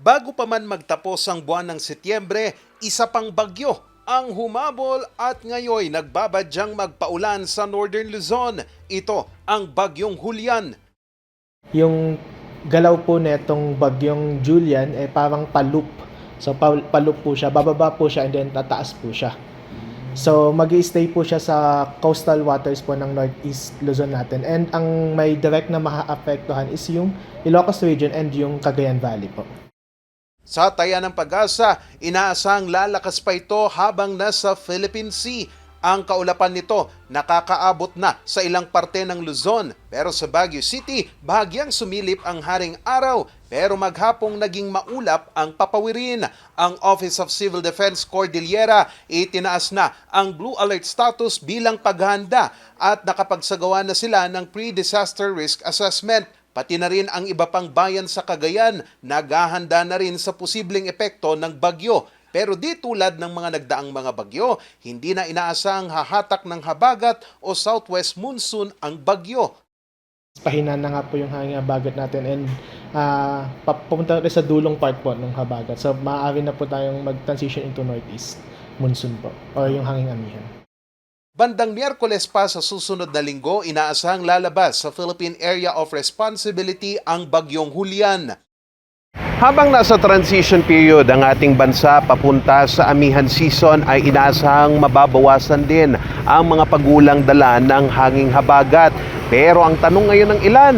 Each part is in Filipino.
Bago pa man magtapos ang buwan ng Setyembre, isa pang bagyo ang humabol at ngayon nagbabadyang magpaulan sa Northern Luzon. Ito ang bagyong Julian. Yung galaw po netong bagyong Julian eh parang palup. So pa- palup po siya, bababa po siya and then tataas po siya. So mag stay po siya sa coastal waters po ng Northeast Luzon natin. And ang may direct na maa-apektuhan is yung Ilocos region and yung Cagayan Valley po. Sa taya ng pag-asa, inaasang lalakas pa ito habang nasa Philippine Sea. Ang kaulapan nito nakakaabot na sa ilang parte ng Luzon. Pero sa Baguio City, bahagyang sumilip ang haring araw. Pero maghapong naging maulap ang papawirin. Ang Office of Civil Defense Cordillera itinaas na ang Blue Alert status bilang paghahanda at nakapagsagawa na sila ng Pre-Disaster Risk Assessment. Pati na rin ang iba pang bayan sa Cagayan, naghahanda na rin sa posibleng epekto ng bagyo. Pero di tulad ng mga nagdaang mga bagyo, hindi na inaasang hahatak ng habagat o southwest monsoon ang bagyo. Pahina na nga po yung hanging habagat natin and ah, papunta rin sa dulong part po ng habagat. So maaari na po tayong mag-transition into northeast monsoon po or yung hanging amihan. Bandang Miyerkules pa sa susunod na linggo, inaasahang lalabas sa Philippine Area of Responsibility ang bagyong Julian. Habang nasa transition period ang ating bansa papunta sa amihan season ay inaasahang mababawasan din ang mga pagulang dala ng hanging habagat. Pero ang tanong ngayon ng ilan,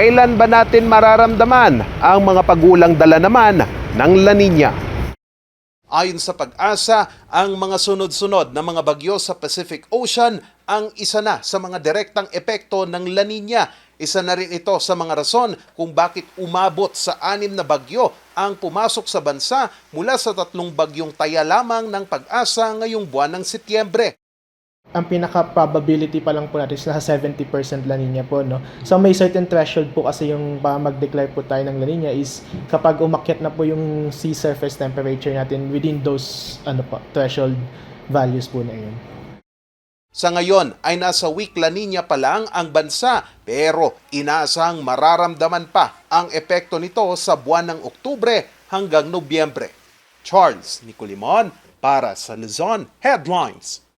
kailan ba natin mararamdaman ang mga pagulang dala naman ng La Nina? Ayon sa pag-asa, ang mga sunod-sunod na mga bagyo sa Pacific Ocean ang isa na sa mga direktang epekto ng La Nina. Isa na rin ito sa mga rason kung bakit umabot sa anim na bagyo ang pumasok sa bansa mula sa tatlong bagyong taya lamang ng pag-asa ngayong buwan ng Setyembre. Ang pinaka-probability pa lang po natin is nasa 70% La Nina po, no? So, may certain threshold po kasi yung ba mag-declare po tayo ng La Nina is kapag umakyat na po yung sea surface temperature natin within those ano po, threshold values po na yun. Sa ngayon ay nasa week La Nina pa lang ang bansa pero inaasahang mararamdaman pa ang epekto nito sa buwan ng Oktubre hanggang Nobyembre. Charles Nicolimon para sa Luzon Headlines.